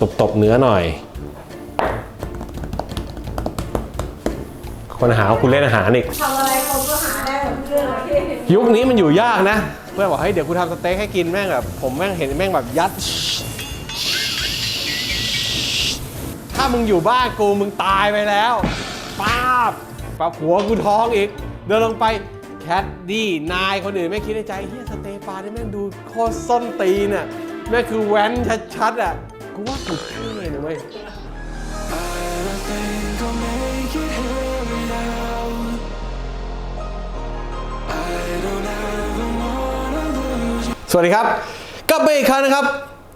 ตบตบๆเนื้อหน่อย คนหาว่าคุณเล่นอาหารอีกทำอะไรคนก็หาได้หมดเรื่องอะพี่ยุคนี้มันอยู่ยากนะ เพื่อนบอกเฮ้ยเดี๋ยวกูทำสเต็กให้กินแม่งแบบผมแม่งเห็นแม่งแบบยัด ถ้ามึงอยู่บ้านกูมึงตายไปแล้วป้าบป้าบหัวกูท้องอีก เดินลงไปแคดดี้นายคนอื่นไม่คิดในใจเฮียสเตฟานนี่แม่งดูโคตรส้นตีนอะแม่งคือแว้นชัดๆอะ กูว่ากูเท่นะเว้ย think I'll make it here now. I don't ever wanna lose you. สวัสดีครับกลับมาอีกครั้งนะครับ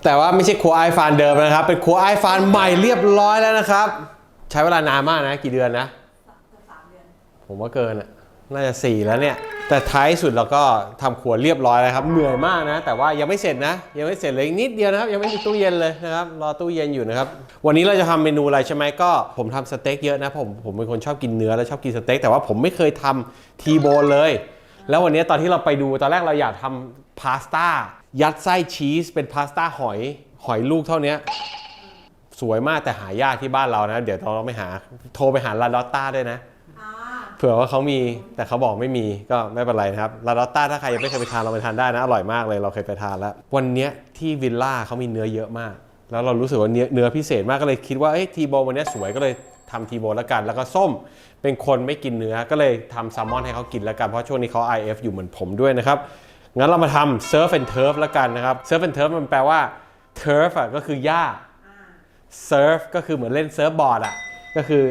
แต่ว่าไม่ใช่ครัวไอฟานเดิมนะครับ เป็นครัวไอฟานใหม่เรียบร้อยแล้วนะครับ ใช้เวลานานมากนะ กี่เดือนนะ ผมว่าเกินอะน่าจะ4แล้วเนี่ย แต่ท้ายสุดเราก็ทำครัวเรียบร้อยแล้วครับ เหนื่อยมากนะ แต่ว่ายังไม่เสร็จนะ ยังไม่เสร็จเลยนิดเดียวนะครับ ยังไม่มีตู้เย็นเลยนะครับ รอตู้เย็นอยู่นะครับ วันนี้เราจะทำเมนูอะไรใช่ไหมก็ ผมทำสเต็กเยอะนะผมผมเป็นคนชอบกินเนื้อและชอบกินสเต็กแต่ว่าผมไม่เคยทำทีโบนเลย แล้ววันนี้ตอนที่เราไปดูตอนแรกเราอยากทำพาสต้ายัดไส้ชีสเป็นพาสต้าหอยหอยลูกเท่านี้สวยมากแต่หายากที่บ้านเรานะ เดี๋ยวเราไปหาโทรไปหาลาดอตต้าด้วยนะ เผื่อว่าเขามีแต่เขาบอกไม่มีก็ไม่เป็นไรนะครับลาดอตต้าถ้าใครยังไม่เคยไปทานเราไปทานได้นะอร่อยมากเลยเราเคยไปทานแล้ว วันเนี้ยที่วิลล่าเขามีเนื้อเยอะมาก แล้วเรารู้สึกว่าเนื้อเนื้อพิเศษมากก็เลยคิดว่าเอ้ยทีโบวันเนี้ยสวยก็เลยทำทีโบแล้วกัน แล้วก็ส้มเป็นคนไม่กินเนื้อก็เลยทำแซลมอนให้เขากินแล้วกันเพราะช่วงนี้เขา IF อยู่เหมือนผมด้วยนะครับงั้นเรามาทำเซิร์ฟแอนเทิร์ฟแล้วกันนะครับเซิร์ฟแอนเทิร์ฟมันแปลว่าเทิร์ฟอะก็คือหญ้าเซิร์ฟก็คือเหมือนเล่นเซิร์ฟบอร์ดอะก็คือ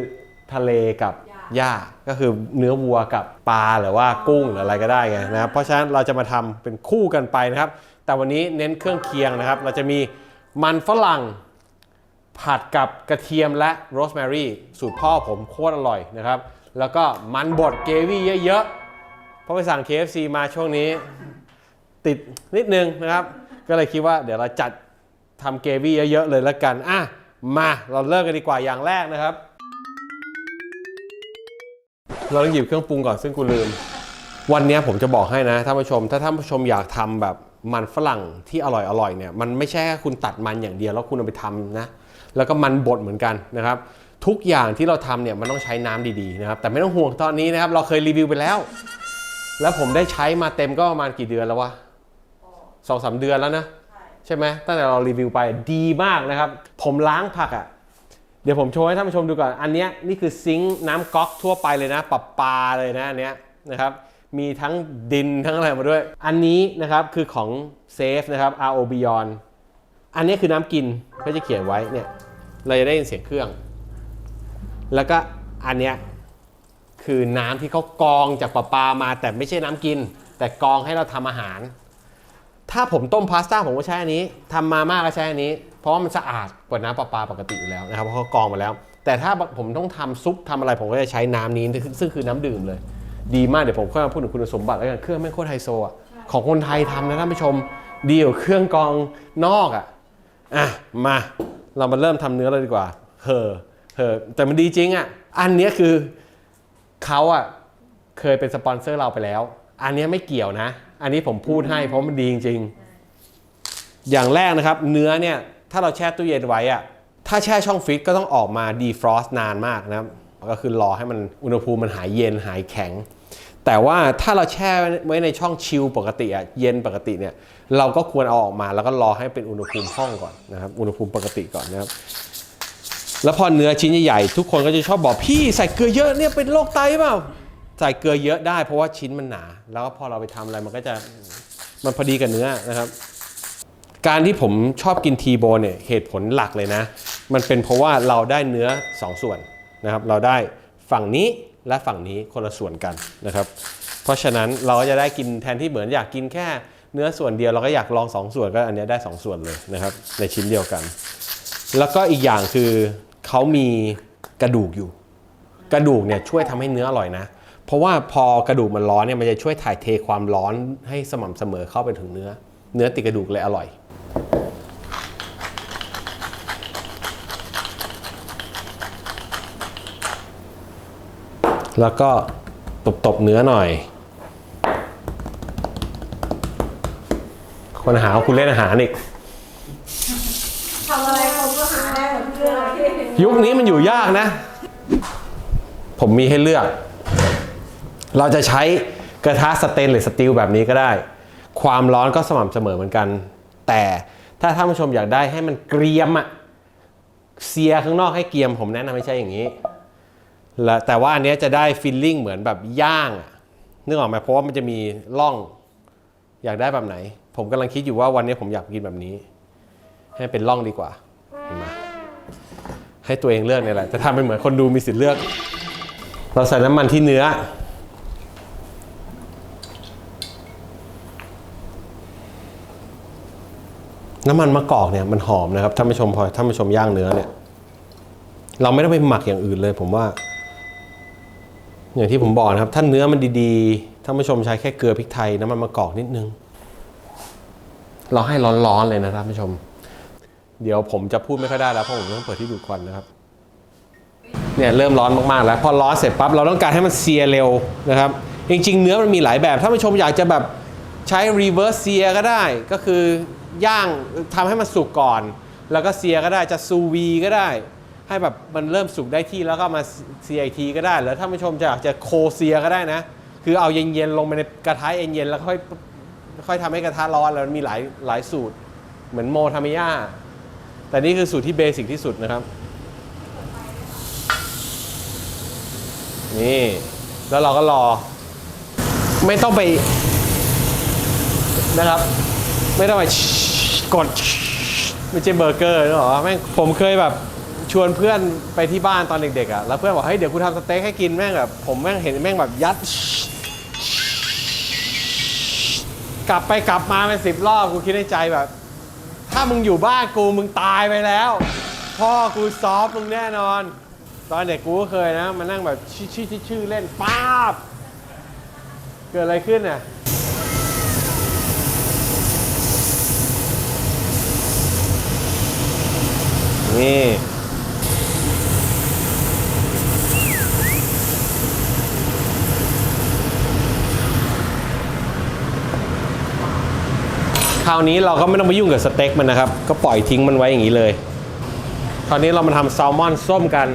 ทะเลกับ หญ้าก็คือเนื้อวัวกับปลาหรือว่ากุ้งหรืออะไรก็ได้ไงนะครับเพราะฉะนั้นเราจะมาทำเป็นคู่กันไปนะครับ แต่วันนี้เน้นเครื่องเคียงนะครับ เราจะมีมันฝรั่งผัดกับกระเทียมและโรสแมรี่สูตรพ่อผมโคตรอร่อยนะครับ แล้วก็มันบดเกวี่เยอะๆเพราะไปสั่ง KFC มาช่วงนี้ติดนิดนึงนะครับ ก็เลยคิดว่าเดี๋ยวเราจัดทำเกวี่เยอะๆเลยละกันอะมาเราเริ่มกันดีกว่าอย่างแรกนะครับ เราต้องหยิบเครื่องปรุงก่อนซึ่งกูลืม วันเนี้ยผมจะบอกให้นะท่านผู้ชม ถ้าท่านผู้ชมอยากทำแบบมันฝรั่งที่อร่อยๆเนี่ยมันไม่ใช่แค่คุณตัดมันอย่างเดียวแล้วคุณเอาไปทำนะแล้วก็มันบดเหมือนกันนะครับทุกอย่างที่เราทำเนี่ยมันต้องใช้น้ำดีๆนะครับแต่ไม่ต้องห่วงตอนนี้นะครับเราเคยรีวิวไปแล้ว แล้วผมได้ใช้มาเต็มก็ประมาณกี่เดือนแล้ววะสองสามเดือนแล้วนะ ใช่ไหมตั้งแต่เรารีวิวไปดีมากนะครับ ผมล้างผักอะ่ะเดี๋ยวผมโชว์ให้ท่านผู้ชมดูก่อน อันนี้นี่คือซิงค์น้ำก๊อกทั่วไปเลยนะปรับปลาเลยนะอันเนี้ยนะครับ มีทั้งดินทั้งอะไรมาด้วย อันนี้นะครับคือของเซฟนะครับ RO Beyond อันนี้คือน้ำกินก็จะเขียนไว้เนี่ย เราจะได้ยินเสียงเครื่อง แล้วก็อันเนี้ยคือน้ำที่เขากองจากปะปามาแต่ไม่ใช่น้ำกิน แต่กองให้เราทำอาหาร ถ้าผมต้มพาสต้าผมก็ใช้อันนี้ทำมาม่าก็ใช้อันนี้ เพราะว่ามันสะอาดกว่าน้ำประปาปกติอยู่แล้วนะครับเพราะเขากรองมาแล้ว แต่ถ้าผมต้องทำซุปทำอะไรผมก็จะใช้น้ำนี้ซึ่งคือน้ำดื่มเลย ดีมากเดี๋ยวผมค่อยมาพูดถึงคุณสมบัติแล้วกันเครื่องไม่โคตรไฮโซอะของคนไทยทำนะท่านผู้ชมดีกว่าเครื่องกรองนอกอะอะมาเรามาเริ่มทำเนื้อเลยดีกว่าเฮอเฮอแต่มันดีจริงอะอันนี้คือเขาอะเคยเป็นสปอนเซอร์เราไปแล้ว อันนี้ไม่เกี่ยวนะ อันนี้ผมพูดให้เพราะมันดีจริงๆ อย่างแรกนะครับ เนื้อเนี่ยถ้าเราแช่ตู้เย็นไว้อะถ้าแช่ช่องฟรีซก็ต้องออกมาดีฟรอสต์นานมากนะครับก็คือรอให้มันอุณหภูมิมันหายเย็นหายแข็ง แต่ว่าถ้าเราแช่ไว้ในช่องชิลปกติอะเย็นปกติเนี่ยเราก็ควรเอาออกมาแล้วก็รอให้เป็นอุณหภูมิห้องก่อนนะครับอุณหภูมิปกติก่อนนะครับแล้วพอเนื้อชิ้นใหญ่ๆทุกคนก็จะชอบบอกพี่ใส่เกลือเยอะเนี่ยเป็นโรคไตเปล่า ใส่เกลือเยอะได้เพราะว่าชิ้นมันหนา แล้วพอเราไปทำอะไรมันก็จะมันพอดีกับเนื้อนะครับ การที่ผมชอบกินทีโบเนี่ยเหตุผลหลักเลยนะ มันเป็นเพราะว่าเราได้เนื้อสองส่วนนะครับ เราได้ฝั่งนี้และฝั่งนี้คนละส่วนกันนะครับ เพราะฉะนั้นเราก็จะได้กินแทนที่เหมือนอยากกินแค่เนื้อส่วนเดียวเราก็อยากลองสองส่วนก็อันนี้ได้สองส่วนเลยนะครับ ในชิ้นเดียวกัน แล้วก็อีกอย่างคือเขามีกระดูกอยู่ กระดูกเนี่ยช่วยทำให้เนื้ออร่อยนะ เพราะว่าพอกระดูกมันร้อนเนี่ยมันจะช่วยถ่ายเทความร้อนให้สม่ำเสมอเข้าไปถึงเนื้อ เนื้อติดกระดูกเลยอร่อยแล้วก็ตบๆเนื้อหน่อย คนหาว่าคุณเล่นอาหารอีกทำอะไรคนก็หายุคนี้มันอยู่ยากนะ ผมมีให้เลือก เราจะใช้กระทะสเตนเลสสตีลแบบนี้ก็ได้ ความร้อนก็สม่ำเสมอเหมือนกัน แต่ถ้าท่านผู้ชมอยากได้ให้มันเกรียมอะเสียข้างนอกให้เกรียมผมแนะนำไม่ใช่อย่างนี้แล้วแต่ว่าอันนี้จะได้ฟีลลิ่งเหมือนแบบย่างนึกออกไหมเพราะว่ามันจะมีร่องอยากได้แบบไหน ผมกำลังคิดอยู่ว่าวันนี้ผมอยากกินแบบนี้ ให้เป็นร่องดีกว่ามาให้ตัวเองเลือกเนี่ยแหละจะทำเป็นเหมือนคนดูมีสิทธิ์เลือก เราใส่น้ำมันที่เนื้อ น้ำมันมะกอกเนี่ยมันหอมนะครับท่านผู้ชมพอท่านผู้ชมย่างเนื้อเนี่ย เราไม่ต้องไปหมักอย่างอื่นเลย ผมว่า อย่างที่ผมบอกนะครับถ้านเนื้อมันดีๆท่านผู้ชมใช้แค่เกลือพริกไทยน้ำมันมะกอกนิดนึง เราให้ร้อนๆเลยนะท่านผู้ชม เดี๋ยวผมจะพูดไม่ค่อยได้แล้วเพราะผมต้องเปิดที่ดูดควันนะครับ เนี่ยเริ่มร้อนมากๆ แล้วพอร้อนเสร็จปั๊บเราต้องการให้มันเซียเร็วนะครับ จริง ๆ เนื้อมันมีหลายแบบถ้านผู้ชมอยากจะแบบใช้ reverse เซียก็ได้ก็คือ ย่างทำให้มันสุกก่อน แล้วก็เซียก็ได้จะซูวีก็ได้ ให้แบบมันเริ่มสุกได้ที่แล้วก็มาเซียอีกทีก็ได้หรือถ้าผู้ชมจะอยากจะโคเซียก็ได้นะ คือเอาเย็นๆลงไปในกระทะเย็นๆแล้วค่อยค่อยทำให้กระทะร้อนแล้วมันมีหลายหลายสูตร เหมือนโมทามิยาแต่นี่คือสูตรที่เบสิกที่สุดนะครับ นี่ แล้วเราก็รอ ไม่ต้องไปนะครับ ไม่ต้องไปกดไม่ใช่เบอร์เกอร์นึกอแม่งผมเคยแบบชวนเพื่อนไปที่บ้านตอนเด็กๆอะแล้วเพื่อนบอกเฮ้ยเดี๋ยวกูทำสเต็กให้กินแม่งแบบผมแม่งเห็นแม่งแบบยัด กลับไปกลับมาเป็นสิบรอบกูคิดในใจแบบ ถ้ามึงอยู่บ้านกูมึงตายไปแล้ว พ่อกูซอฟมึงแน่นอน ตอนเด็กกูก็เคยนะมานั่งแบบชื่อชื่อชื่อเล่นป๊าบ เกิดอะไรขึ้นน่ะ นี่คราวนี้เราก็ไม่ต้องไปยุ่งกับสเต็กมันนะครับ ก็ปล่อยทิ้งมันไว้อย่างนี้เลย คราวนี้เรามาทำแซลมอนส้มกัน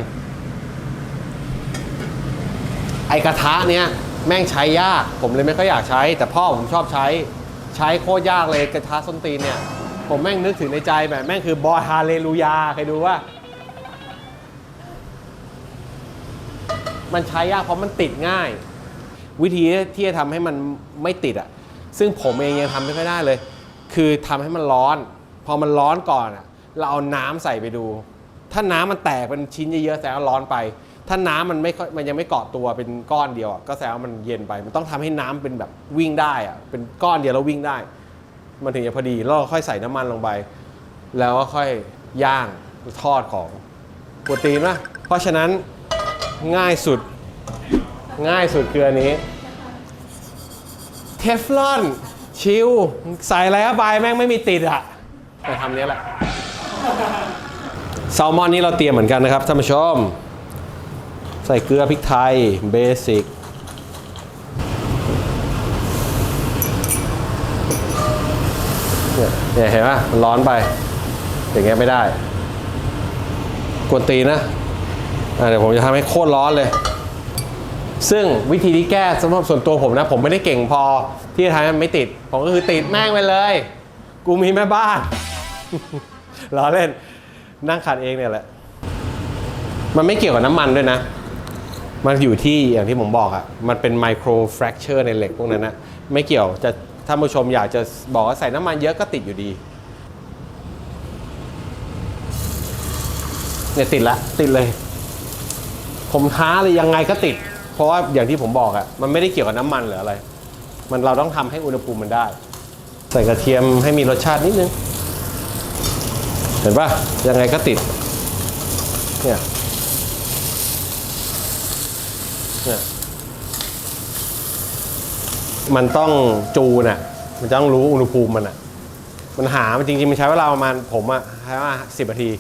ไอกระทะเนี้ยแม่งใช้ยาก ผมเลยไม่ค่อยอยากใช้ แต่พ่อผมชอบใช้ ใช้โคตรยากเลยกระทะส้นตีนเนี่ย ผมแม่งนึกถึงในใจแบบแม่งคือบอยฮาเลลูยาเคยดูว่า มันใช้ยากเพราะมันติดง่าย วิธีที่จะทำให้มันไม่ติดอะ ซึ่งผมเองยังทำไม่ค่อยได้เลย คือทำให้มันร้อน พอมันร้อนก่อนอะ เราเอาน้ำใส่ไปดู ถ้าน้ำมันแตกเป็นชิ้นเยอะๆแสดงว่าร้อนไป ถ้าน้ำมันไม่ค่อยมันยังไม่เกาะตัวเป็นก้อนเดียวอะก็แสดงว่ามันเย็นไป มันต้องทำให้น้ำเป็นแบบวิ่งได้อะเป็นก้อนเดียวแล้ววิ่งได้ มันถึงจะพอดีแล้วเราค่อยใส่น้ำมันลงไป แล้วก็ค่อยย่างทอดของโปรตีนนะเพราะฉะนั้นง่ายสุดง่ายสุดคืออันนี้เทฟลอนชิลใส่อะไรเข้าไปแม่งไม่มีติดอะแต่ทำนี้แหละแซลมอนนี้เราเตรียมเหมือนกันนะครับท่านผู้ชม ใส่เกลือพริกไทยเบสิก เนี่ยเห็นไหมมันร้อนไป อย่างเงี้ยไม่ได้ กวนตีนะะเดี๋ยวผมจะทำให้โคตรร้อนเลย ซึ่งวิธีที่แก้สำหรับส่วนตัวผมนะ ผมไม่ได้เก่งพอที่จะทำให้มันไม่ติด ผมก็คือติดแม่งไปเลย กูมีแม่บ้าน ล้อเล่น นั่งขัดเองเนี่ยแหละ มันไม่เกี่ยวกับน้ำมันด้วยนะ มันอยู่ที่อย่างที่ผมบอกอะมันเป็นไมโครแฟร c เจอร์ในเหล็กพวกนั้นนะไม่เกี่ยวจะ ถ้าผู้ชมอยากจะบอกว่าใส่น้ำมันเยอะก็ติดอยู่ดีเนี่ยติดละติดเลย ผมท้าเลยยังไงก็ติด เพราะว่าอย่างที่ผมบอกอะมันไม่ได้เกี่ยวกับน้ำมันหรืออะไร มันเราต้องทำให้อุณหภูมิมันได้ ใส่กระเทียมให้มีรสชาตินิดนึง เห็นปะยังไงก็ติด เนี่ยเนี่ย มันต้องจูนอะ มันจะต้องรู้อุณหภูมิมันอะ มันหามันจริงๆ มันใช้เวลาประมาณผมอะใช้ว่าสิบนาที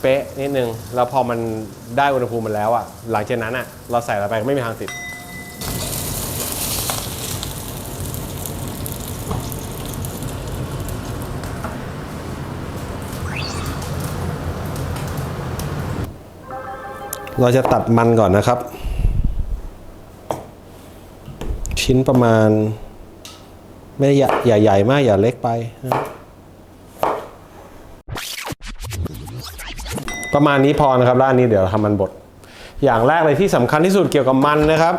เป๊ะนิดนึง แล้วพอมันได้อุณหภูมิมันแล้วอะ หลังจากนั้นอะ เราใส่อะไรไปก็ไม่มีทางติดเราจะตัดมันก่อนนะครับ ชิ้นประมาณ ไม่ใหญ่อย่าใหญ่มากอย่าเล็กไปนะประมาณนี้พอนะครับแล้วอันนี้เดี๋ยวทำมันบด อย่างแรกเลยที่สำคัญที่สุดเกี่ยวกับมันนะครับ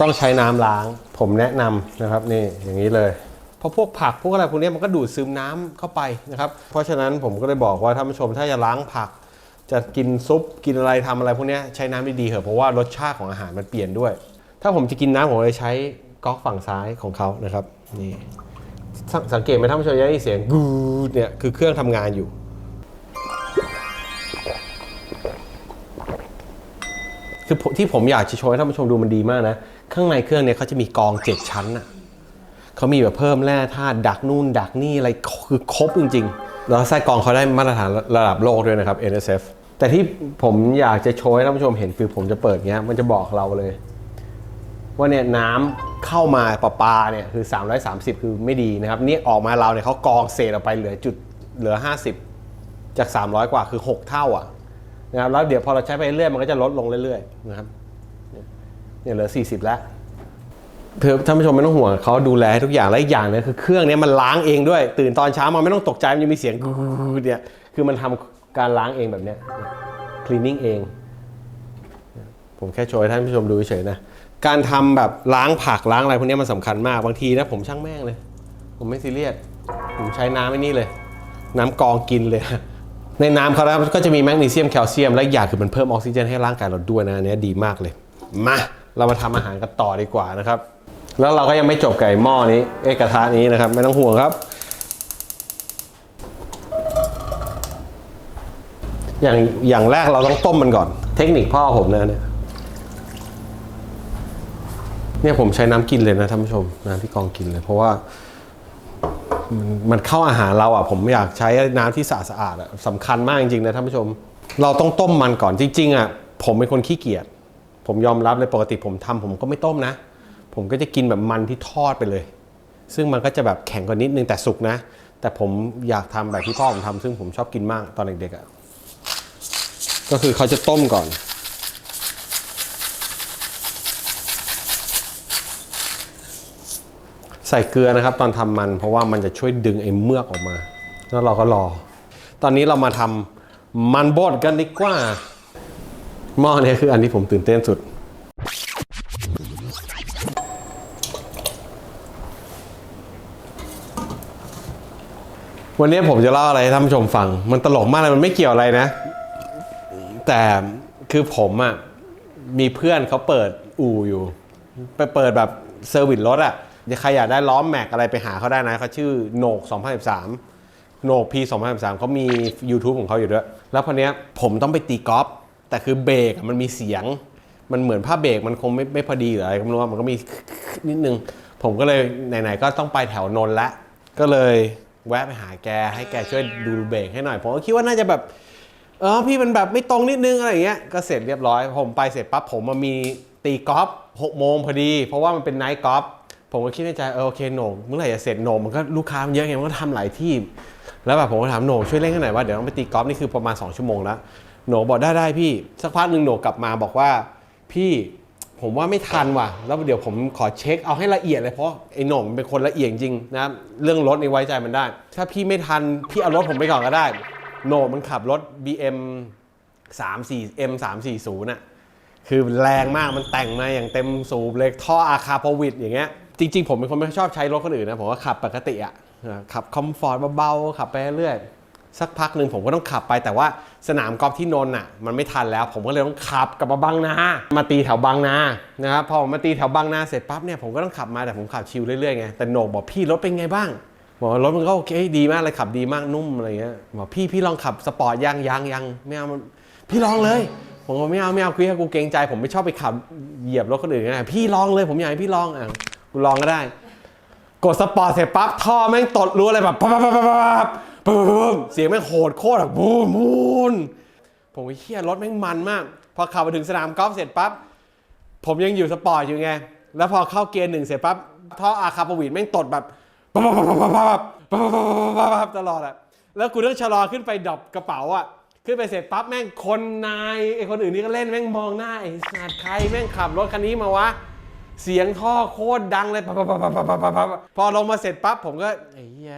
ต้องใช้น้ำล้าง ผมแนะนำนะครับนี่อย่างนี้เลยเพราะพวกผักพวกอะไรพวกนี้มันก็ดูดซึมน้ำเข้าไปนะครับ เพราะฉะนั้นผมก็เลยบอกว่าท่านผู้ชมถ้าจะล้างผัก จะกินซุปกินอะไรทำอะไรพวกนี้ใช้น้ำดีๆเถอะเพราะว่ารสชาติของอาหารมันเปลี่ยนด้วย ถ้าผมจะกินน้ำผมเลยใช้ก๊อกฝั่งซ้ายของเขานะครับนี่สสังเกตไหมท่านผู้ชมจะได้เสียงกูดเนี่ยคือเครื่องทำงานอยู่คือที่ผมอยากจะโชว์ให้ท่านผู้ชมดูมันดีมากนะ ข้างในเครื่องเนี่ยเขาจะมีกองเจ็ดชั้นอะเขามีแบบเพิ่มแร่ธาตุดักนู่น ดักนี่อะไรคือครบจริงๆ แล้วไส้กองเขาได้มาตรฐานระดับโลกด้วยนะครับ NSF แต่ที่ผมอยากจะโชว์ให้ท่านผู้ชมเห็นคือผมจะเปิดเงี้ยมันจะบอกเราเลย ว่าเนี่ยน้ำเข้ามาประปาเนี่ยคือ 330 คือไม่ดีนะครับนี่ออกมาเราเนี่ยเขากรองเศษออกไปเหลือจุดเหลือ 50 จาก 300 กว่าคือ 6 เท่าอะนะครับแล้วเดี๋ยวพอเราใช้ไปเรื่อยมันก็จะลดลงเรื่อยๆนะครับเนี่ยเหลือ 40 แล้วเพื่อท่านผู้ชมไม่ต้องห่วงเขาดูแลให้ทุกอย่างและอีกอย่างนี่ยคือเครื่องเนี้มันล้างเองด้วย ตื่นตอนเช้ามาไม่ต้องตกใจมันจะมีเสียงกูเนี่ยคือมันทำการล้างเองแบบเนี้ย cleaning เอง ผมแค่โชว์ให้ท่านผู้ชมดูเฉยๆนะ การทำแบบล้างผักล้างอะไรพวกนี้มันสำคัญมากบางทีนะผมช่างแม่งเลย ผมไม่ซีเรียสผมใช้น้ำไอ้นี่เลย น้ำกองกินเลย ในน้ำเขาแล้วก็จะมีแมกนีเซียมแคลเซียมและอย่างคือมันเพิ่มออกซิเจนให้ร่างกายเราด้วยนะอันนี้ดีมากเลย มาเรามาทำอาหารกันต่อดีกว่านะครับ แล้วเราก็ยังไม่จบไก่หม้อนี้เอกระทะนี้นะครับ ไม่ต้องห่วงครับ อย่างอย่างแรกเราต้องต้มมันก่อน เทคนิคพ่อผมนะเนี่ย เนี่ยผมใช้น้ำกินเลยนะท่านผู้ชมน้ำที่กองกินเลย เพราะว่ามันมันเข้าอาหารเราอะผมอยากใช้น้ำที่สะอาดสะอาดอะสำคัญมากจริงๆนะท่านผู้ชม เราต้องต้มมันก่อนจริงๆอะผมเป็นคนขี้เกียจผมยอมรับเลยปกติผมทำผมก็ไม่ต้มนะ ผมก็จะกินแบบมันที่ทอดไปเลย ซึ่งมันก็จะแบบแข็งกว่านิดนึงแต่สุกนะ แต่ผมอยากทำแบบที่พ่อผมทำซึ่งผมชอบกินมากตอนเด็กๆอะก็คือเขาจะต้มก่อน ใส่เกลือนะครับตอนทำมัน เพราะว่ามันจะช่วยดึงไอ้เมือกออกมา แล้วเราก็รอ ตอนนี้เรามาทำมันบดกันดีกว่าหม้อเนี้คืออันที่ผมตื่นเต้นสุด วันนี้ผมจะเล่าอะไรให้ท่านผู้ชมฟัง มันตลกมากเลยมันไม่เกี่ยวอะไรนะ แต่คือผมอะ่ะมีเพื่อนเขาเปิดอู่อยู่ ไปเปิดแบบเซอร์วิสรถอะ่ะ ใครอยากได้ล้อมแม็กอะไรไปหาเขาได้นะเขาชื่อโหนก2013โหนก P 2013เขามี YouTube ของเขาอยู่ด้วย แล้วพอเนี้ยผมต้องไปตีกอล์ฟแต่คือเบรกมันมีเสียง มันเหมือนผ้าเบรกมันคงไม่ไม่พอดีหรืออะไรก็ไม่รู้ว่ามันก็มีนิดนึง ผมก็เลยไหนๆก็ต้องไปแถวนนท์ละ ก็เลยแวะไปหาแกให้แกช่วยดูเบรกให้หน่อย ผมก็คิดว่าน่าจะแบบเออพี่มันแบบไม่ตรงนิดนึงอะไรอย่างเงี้ยก็เสร็จเรียบร้อย ผมไปเสร็จปั๊บผมมามีตีกอล์ฟหกโมงพอดี เพราะว่ามันเป็นไนท์กอล์ฟ ผมก็คิดในใจเออโอเคโหน่งเมื่อไหร่จะเสร็จโหน่งมันก็ลูกค้ามันเยอะไงมันก็ทำหลายที่ แล้วแบบผมก็ถามโหน่งช่วยเล่นกันหน่อยว่าเดี๋ยวต้องไปตีกอล์ฟนี่คือประมาณ 2 ชั่วโมงแล้วโหน่งบอกได้ได้พี่สักพักหนึ่งโหน่งกลับมาบอกว่า พี่ผมว่าไม่ทันว่ะ แล้วเดี๋ยวผมขอเช็คเอาให้ละเอียดเลยเพราะไอ้โหน่งเป็นคนละเอียดจริงนะเรื่องรถนี่ไว้ใจมันได้ ถ้าพี่ไม่ทันพี่เอารถผมไปก่อนก็ได้ โหน่งมันขับรถ BM 3 4 M 3 4 0น่ะคือแรงมากมันแต่งมาอย่างเต็มสูบเลยท่ออาคาพวิดอย่างเงี้ย จริง ๆ ผมเป็นคนไม่ชอบใช้รถคนอื่นนะ ผมก็ขับปกติอะอะขับคอมฟอร์ตเบาๆขับไปเรื่อยสักพักหนึ่งผมก็ต้องขับไปแต่ว่าสนามกอล์ฟที่นนท์อะมันไม่ทันแล้ว ผมก็เลยต้องขับกลับมาบางนามาตีแถวบางนานะครับพอผมมาตีแถวบางนาเสร็จปั๊บเนี่ยผมก็ต้องขับมาแต่ผมขับชิลเรื่อยๆไงแต่โหนกบอกพี่รถเป็นไงบ้างบอกรถมันก็โอเคดีมากเลยขับดีมากนุ่มอะไรเงี้ยบอกพี่พี่ลองขับสปอร์ตยังยังยังไม่เอาพี่ลองเลย ผมบอกไม่เอาไม่เอาคือกูเกรงใจ ผมไม่ชอบไปขับเหยียบรถคนอื่นไงพี่ลองเลยผมอยากให้พี่ลองอะ กูลองก็ได้ กดสปอร์ตเสร็จปั๊บท่อแม่งตดรู้อะไรแบบปั๊บปั๊บปั๊บปั๊บปั๊บปุ๊บเสียงแม่งโหดโคตรแบบบูมบูนผมก็เฮียรถแม่งมันมาก พอขับไปถึงสนามกอล์ฟเสร็จปั๊บผมยังอยู่สปอร์ตอยู่ไง แล้วพอเข้าเกียร์หนึ่งเสร็จปั๊บท่ออาคาปวีดแม่งตดแบบปั๊บปั๊บปั๊บปั๊บปั๊บปั๊บตลอดอะแล้วกูต้องชะลอขึ้นไปดรบปกระเป๋าอะขึ้นไปเสร็จปั๊บแม่งคนนายไอคนอื่นนี่ก็เล่นแม่งมองหน้าไอสัตว์ใครแม่งขับรถคันนี้มาวะ เสียงท่อโคตรดังเลยปั๊บปั๊บปั๊บปั๊บปั๊บปั๊บปั๊บพอลงมาเสร็จปั๊บผมก็ไอ้เหี้ย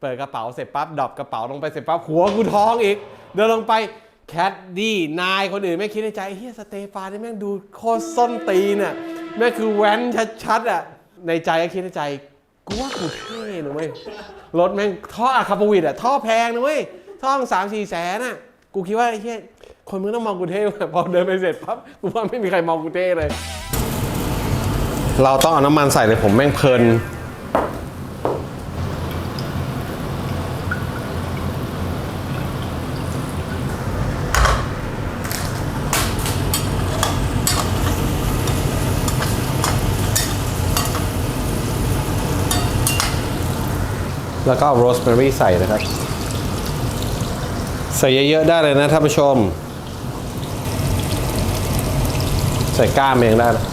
เปิดกระเป๋าเสร็จปั๊บดรอปกระเป๋าลงไปเสร็จปั๊บหัวกูท้องอีก เดินลงไปแคดดี้นายคนอื่นไม่คิดในใจเฮียสเตฟานนี่แม่งดูโคตรส้นตีนอะแม่งคือแว้นชัดๆอะในใจก็คิดในใจกูว่ากูเท่นะเว้ยรถแม่งท่ออะคาปวิดอะท่อแพงนะเว้ยท่อสามสี่แสนอะกูคิดว่าไอ้เฮียคนมึงต้องมองกูเท่พอเดินไปเสร็จปั๊บกูว่าไม่มีใครมองกูเท่เลย เราต้องเอาน้ำมันใส่เลยผมแม่งเพลิน แล้วก็โรสแมรี่ใส่นะครับ ใส่เยอะๆได้เลยนะท่านผู้ชม ใส่ก้ามเองได้นะ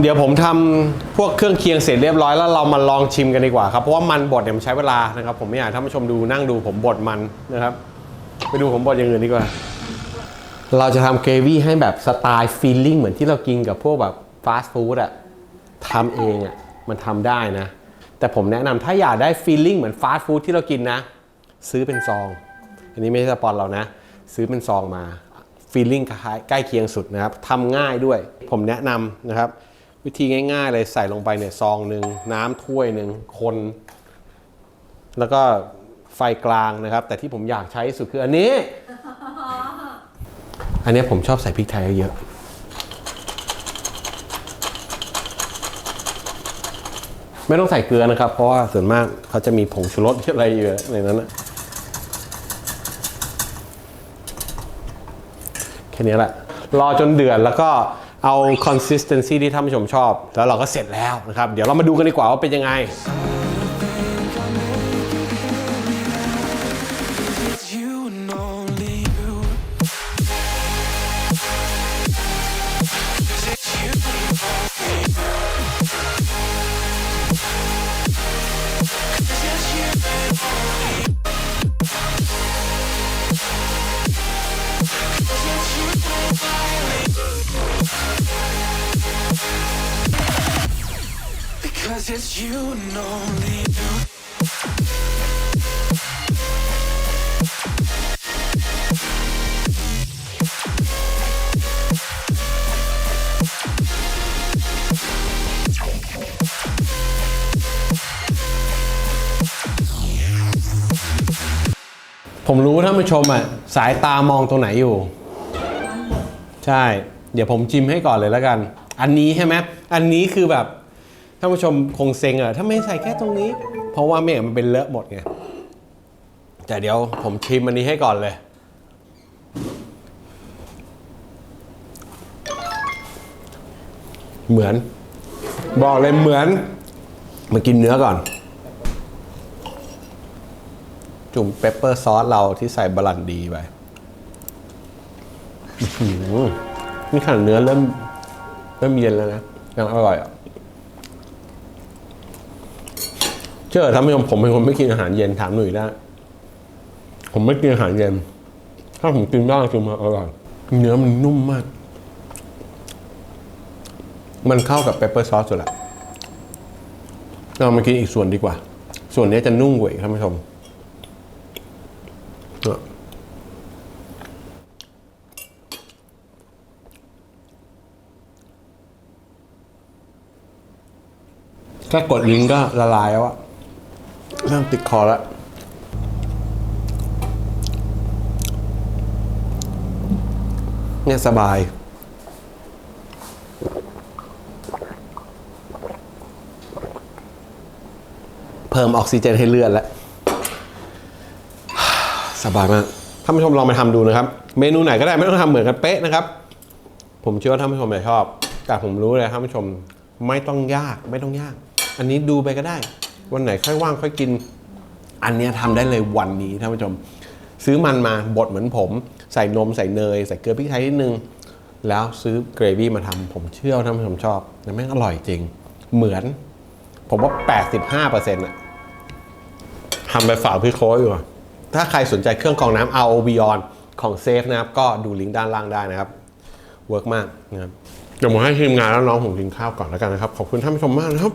เดี๋ยวผมทำพวกเครื่องเคียงเสร็จเรียบร้อยแล้วเรามาลองชิมกันดีกว่าครับเพราะว่ามันบดเนี่ยมันใช้เวลานะครับผมไม่อยากท่านผู้ชมดูนั่งดูผมบดมันนะครับ ไปดูผมบดอย่างอื่นดีกว่า เราจะทำเกรวี่ให้แบบสไตล์ฟีลลิ่งเหมือนที่เรากินกับพวกแบบฟาสต์ฟู้ดอะทำเองอะมันทำได้นะ แต่ผมแนะนำถ้าอยากได้ฟีลลิ่งเหมือนฟาสต์ฟู้ดที่เรากินนะ ซื้อเป็นซอง อันนี้ไม่ใช่สปอนเรานะ ซื้อเป็นซองมาฟีลลิ่งใกล้เคียงสุดนะครับทำง่ายด้วย ผมแนะนำนะครับ วิธีง่าย ๆ เลยใส่ลงไปเนี่ยซองหนึ่งน้ำถ้วยหนึ่งคน แล้วก็ไฟกลางนะครับ แต่ที่ผมอยากใช้ที่สุดคืออันนี้ อันเนี้ยผมชอบใส่พริกไทยเยอะๆไม่ต้องใส่เกลือนะครับ เพราะว่าส่วนมากเขาจะมีผงชูรสอะไรอยู่ในนั้นนะแค่นี้แหละ รอจนเดือดแล้วก็ เอา consistency ที่ท่านผู้ชมชอบ แล้วเราก็เสร็จแล้วนะครับ เดี๋ยวเรามาดูกันดีกว่าว่าเป็นยังไง ผมรู้ท่านผู้ชมอะสายตามองตรงไหนอยู่ ใช่ เดี๋ยวผมจิมให้ก่อนเลยแล้วกัน อันนี้ใช่ไหมอันนี้คือแบบ ท่านผู้ชมคงเซ็งอะถ้าไม่ใส่แค่ตรงนี้ เพราะว่าไม่งั้นมันเป็นเลอะหมดไงแต่เดี๋ยวผมชิมอันนี้ให้ก่อนเลย เหมือน บอกเลยเหมือน มากินเนื้อก่อน จุ่มเปปเปอร์ซอสเราที่ใส่บรันดีไปนี่ขนาดเนื้อเริ่มเริ่มเย็นแล้วนะ ยังอร่อยอะ เชื่อท่านผู้ชมผมเป็นคนไม่กินอาหารเย็นถามหนุ่ยได้ผมไม่กินอาหารเย็น ถ้าผมกินได้คือมันอร่อยเนื้อมันนุ่มมาก มันเข้ากับเปปเปอร์ซอสสุดละเรามากินอีกส่วนดีกว่า ส่วนนี้จะนุ่มกว่าท่านผู้ชมแค่กดลิ้นก็ละลายแล้วอะ เริ่มติดคอแล้วเนี่ยสบาย เพิ่มออกซิเจนให้เลือดแล้วสบายมากท่านผู้ชมลองไปทำดูนะครับ เมนูไหนก็ได้ไม่ต้องทำเหมือนกันเป๊ะนะครับ ผมเชื่อว่าท่านผู้ชมจะชอบ แต่ผมรู้เลยท่านผู้ชมไม่ต้องยากไม่ต้องยาก อันนี้ดูไปก็ได้ วันไหนค่อยว่างค่อยกิน อันเนี้ยทำได้เลยวันนี้ท่านผู้ชม ซื้อมันมาบดเหมือนผม ใส่นมใส่เนย ใส่เกลือพริกไทยนิดนึง แล้วซื้อเกรวี่มาทำผมเชื่อว่าท่านผู้ชมชอบแต่แม่งอร่อยจริง เหมือน ผมว่า 85%อะทำไปฝากพี่โค้ชอยู่อะถ้าใครสนใจเครื่องกรองน้ำ RO Beyond ของเซฟนะครับ ก็ดูลิงก์ด้านล่างได้นะครับ เวิร์กมากนะครับ เดี๋ยวผมให้ทีมงานแล้วน้องผมกินข้าวก่อนแล้วกันนะครับ ขอบคุณท่านผู้ชมมากนะครับ